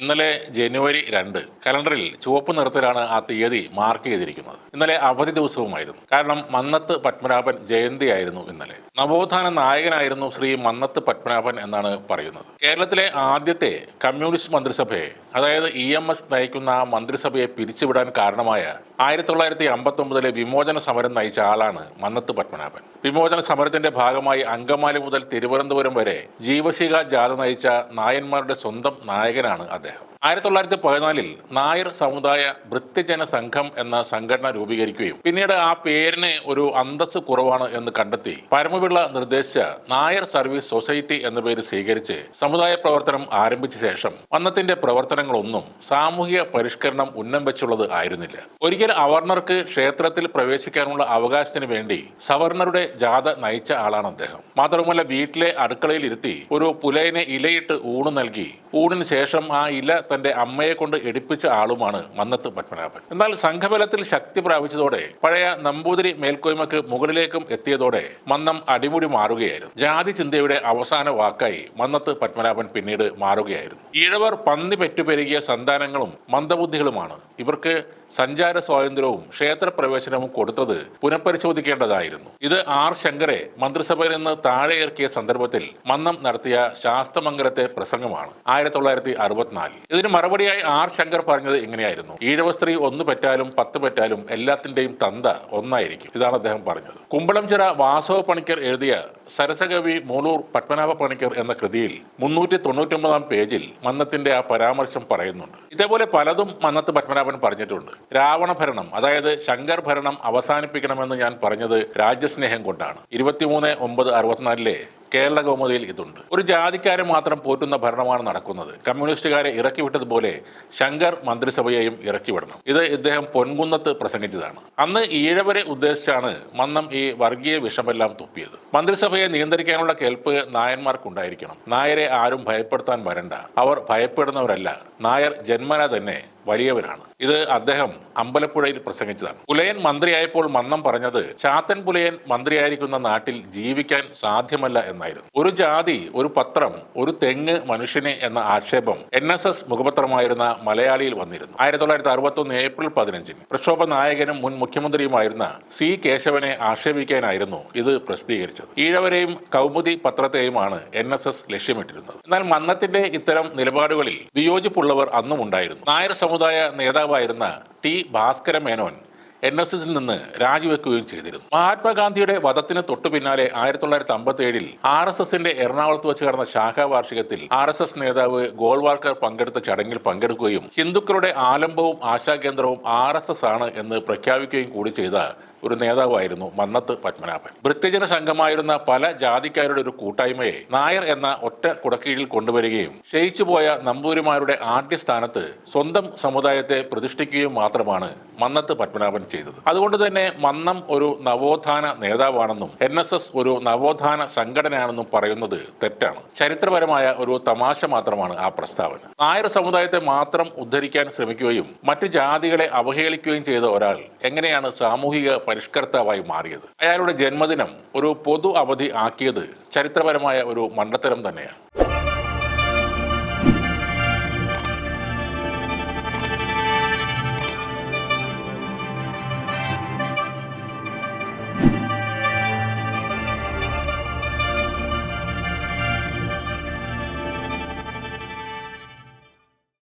ഇന്നലെ ജനുവരി രണ്ട് കലണ്ടറിൽ ചുവപ്പ് നിറത്തിലാണ് ആ തീയതി മാർക്ക് ചെയ്തിരിക്കുന്നത്. ഇന്നലെ അവധി ദിവസവുമായിരുന്നു. കാരണം മന്നത്ത് പത്മനാഭൻ ജയന്തിയായിരുന്നു ഇന്നലെ. നവോത്ഥാന നായകനായിരുന്നു ശ്രീ മന്നത്ത് പത്മനാഭൻ എന്നാണ് പറയുന്നത്. കേരളത്തിലെ ആദ്യത്തെ കമ്മ്യൂണിസ്റ്റ് മന്ത്രിസഭയെ അതായത് ഇ എം എസ് നയിക്കുന്ന ആ മന്ത്രിസഭയെ പിരിച്ചുവിടാൻ കാരണമായ ആയിരത്തി തൊള്ളായിരത്തി അമ്പത്തി ഒമ്പതിലെ വിമോചന സമരം നയിച്ച ആളാണ് മന്നത്ത് പത്മനാഭൻ. വിമോചന സമരത്തിന്റെ ഭാഗമായി അങ്കമാലി മുതൽ തിരുവനന്തപുരം വരെ ജീവശിഖ ജാഥ നയിച്ച നായന്മാരുടെ സ്വന്തം നായകനാണ് അദ്ദേഹം. ആയിരത്തി തൊള്ളായിരത്തി പതിനാലിൽ നായർ സമുദായ വൃത്തിജന സംഘം എന്ന സംഘടന രൂപീകരിക്കുകയും പിന്നീട് ആ പേരിന് ഒരു അന്തസ് കുറവാണ് എന്ന് കണ്ടെത്തി പരമപിള്ള നിർദ്ദേശിച്ച നായർ സർവീസ് സൊസൈറ്റി എന്ന പേര് സ്വീകരിച്ച് സമുദായ പ്രവർത്തനം ആരംഭിച്ച ശേഷം വന്നത്തിന്റെ പ്രവർത്തനങ്ങളൊന്നും സാമൂഹിക പരിഷ്കരണം ഉന്നം വെച്ചുള്ളത് ആയിരുന്നില്ല. ഒരിക്കൽ അവർണർക്ക് ക്ഷേത്രത്തിൽ പ്രവേശിക്കാനുള്ള അവകാശത്തിന് വേണ്ടി സവർണരുടെ ജാഥ നയിച്ച ആളാണ് അദ്ദേഹം. മാത്രമല്ല വീട്ടിലെ അടുക്കളയിൽ ഇരുത്തി ഒരു പുലയനെ ഇലയിട്ട് ഊണ് നൽകി. ഊണിന് ശേഷം ആ ഇല തന്റെ അമ്മയെ കൊണ്ട് എടുപ്പിച്ച ആളുമാണ് മന്നത്ത് പത്മനാഭൻ. എന്നാൽ സംഘബലത്തിൽ ശക്തി പ്രാപിച്ചതോടെ പഴയ നമ്പൂതിരി മേൽക്കോയ്മക്ക് മുകളിലേക്കും എത്തിയതോടെ മന്നം അടിമുടി മാറുകയായിരുന്നു. ജാതി ചിന്തയുടെ അവസാന വാക്കായി മന്നത്ത് പത്മനാഭൻ പിന്നീട് മാറുകയായിരുന്നു. ഈഴവർ പന്നി പെറ്റുപെരുകിയ സന്താനങ്ങളും മന്ദബുദ്ധികളുമാണ്. ഇവർക്ക് സഞ്ചാര സ്വാതന്ത്ര്യവും ക്ഷേത്രപ്രവേശനവും കൊടുത്തത് പുനഃപരിശോധിക്കേണ്ടതായിരുന്നു. ഇത് ആർ ശങ്കരെ മന്ത്രിസഭയിൽ നിന്ന് താഴെ ഇറക്കിയ സന്ദർഭത്തിൽ മന്നം നടത്തിയ ശാസ്തമംഗലത്തെ പ്രസംഗമാണ്. ആയിരത്തി തൊള്ളായിരത്തി അറുപത്തിനാലിൽ ഇതിന് മറുപടിയായി ആർ ശങ്കർ പറഞ്ഞത് ഇങ്ങനെയായിരുന്നു. ഈഴവ സ്ത്രീ ഒന്ന് പറ്റാലും പത്ത് പറ്റാലും എല്ലാത്തിന്റെയും തന്ത ഒന്നായിരിക്കും. ഇതാണ് അദ്ദേഹം പറഞ്ഞത്. കുമ്പളംചിറ വാസവ പണിക്കർ എഴുതിയ സരസകവി മൂലൂർ പത്മനാഭ പണിക്കർ എന്ന കൃതിയിൽ മുന്നൂറ്റി തൊണ്ണൂറ്റൊമ്പതാം പേജിൽ മന്നത്തിന്റെ ആ പരാമർശം പറയുന്നുണ്ട്. ഇതേപോലെ പലതും മന്നത്ത് പത്മനാഭൻ പറഞ്ഞിട്ടുണ്ട്. രാവണ ഭരണം അതായത് ശങ്കർ ഭരണം അവസാനിപ്പിക്കണമെന്ന് ഞാൻ പറഞ്ഞത് രാജ്യസ്നേഹം കൊണ്ടാണ്. ഇരുപത്തിമൂന്ന് ഒമ്പത് അറുപത്തിനാലിലെ കേരള കൗമുദിയിൽ ഇതുണ്ട്. ഒരു ജാതിക്കാരെ മാത്രം പോറ്റുന്ന ഭരണമാണ് നടക്കുന്നത്. കമ്മ്യൂണിസ്റ്റുകാരെ ഇറക്കി വിട്ടതുപോലെ ശങ്കർ മന്ത്രിസഭയെയും ഇറക്കി വിടണം ഇത് ഇദ്ദേഹം പൊൻകുന്നത്ത് പ്രസംഗിച്ചതാണ്. അന്ന് ഈഴവരെ ഉദ്ദേശിച്ചാണ് മന്നം ഈ വർഗീയ വിഷമെല്ലാം തുപ്പിയത്. മന്ത്രിസഭയെ നിയന്ത്രിക്കാനുള്ള കേൾപ്പ് നായന്മാർക്കുണ്ടായിരിക്കണം. നായരെ ആരും ഭയപ്പെടുത്താൻ വരണ്ട. അവർ ഭയപ്പെടുന്നവരല്ല. നായർ ജന്മന തന്നെ വലിയവനാണ്. ഇത് അദ്ദേഹം അമ്പലപ്പുഴയിൽ പ്രസംഗിച്ചതാണ്. പുലയൻ മന്ത്രിയായപ്പോൾ മന്നം പറഞ്ഞത് ചാത്തൻ പുലയൻ മന്ത്രിയായിരിക്കുന്ന നാട്ടിൽ ജീവിക്കാൻ സാധ്യമല്ല എന്നായിരുന്നു ഒരു ജാതി ഒരു പത്രം ഒരു തെങ്ങ് മനുഷ്യനെ എന്ന ആക്ഷേപം എൻ എസ് എസ് മുഖപത്രമായിരുന്ന മലയാളിയിൽ വന്നിരുന്നു. ആയിരത്തി തൊള്ളായിരത്തി അറുപത്തൊന്ന് ഏപ്രിൽ പതിനഞ്ചിന് പ്രക്ഷോഭ നായകനും മുൻ മുഖ്യമന്ത്രിയുമായിരുന്ന സി കേശവനെ ആക്ഷേപിക്കാനായിരുന്നു ഇത് പ്രസിദ്ധീകരിച്ചത്. ഈഴവരെയും കൗമുദി പത്രത്തെയുമാണ് എൻ എസ് എസ് ലക്ഷ്യമിട്ടിരുന്നത്. എന്നാൽ മന്നത്തിന്റെ ഇത്തരം നിലപാടുകളിൽ വിയോജിപ്പുള്ളവർ അന്നും ഉണ്ടായിരുന്നു നായർ സമുദായ നേതാവായിരുന്ന T Bhaskara Menon N S എസിൽ നിന്ന് രാജിവെക്കുകയും ചെയ്തിരുന്നു. മഹാത്മാഗാന്ധിയുടെ വധത്തിന് തൊട്ടു പിന്നാലെ ആയിരത്തി തൊള്ളായിരത്തി അമ്പത്തി ഏഴിൽ ആർ എസ് എസിന്റെ എറണാകുളത്ത് വെച്ച് നടന്ന ശാഖാ വാർഷികത്തിൽ ആർ എസ് എസ് നേതാവ് ഗോൾവാൾക്കർ പങ്കെടുത്ത ചടങ്ങിൽ പങ്കെടുക്കുകയും ഹിന്ദുക്കളുടെ ആലംബവും ആശാകേന്ദ്രവും ആർ എസ് എസ് ആണ് എന്ന് പ്രഖ്യാപിക്കുകയും കൂടി ചെയ്ത ഒരു നേതാവായിരുന്നു മന്നത്ത് പത്മനാഭൻ. വൃത്തിജന സംഘമായിരുന്ന പല ജാതിക്കാരുടെ ഒരു കൂട്ടായ്മയെ നായർ എന്ന ഒറ്റ കുടക്കീഴിൽ കൊണ്ടുവരികയും ക്ഷയിച്ചുപോയ നമ്പൂരിമാരുടെ ആദ്യ സ്ഥാനത്ത് സ്വന്തം സമുദായത്തെ പ്രതിഷ്ഠിക്കുകയും മാത്രമാണ് മന്നത്ത് പത്മനാഭൻ ചെയ്തത്. അതുകൊണ്ട് തന്നെ മന്നം ഒരു നവോത്ഥാന നേതാവാണെന്നും എൻ എസ് എസ് ഒരു നവോത്ഥാന സംഘടനയാണെന്നും പറയുന്നത് തെറ്റാണ്. ചരിത്രപരമായ ഒരു തമാശ മാത്രമാണ് ആ പ്രസ്താവന. നായർ സമുദായത്തെ മാത്രം ഉദ്ധരിക്കാൻ ശ്രമിക്കുകയും മറ്റു ജാതികളെ അവഹേളിക്കുകയും ചെയ്ത ഒരാൾ എങ്ങനെയാണ് സാമൂഹിക പരിഷ്കർത്താവായി മാറിയത്. അയാളുടെ ജന്മദിനം ഒരു പൊതു അവധി ആക്കിയത് ചരിത്രപരമായ ഒരു മണ്ടത്തരം തന്നെയാണ്.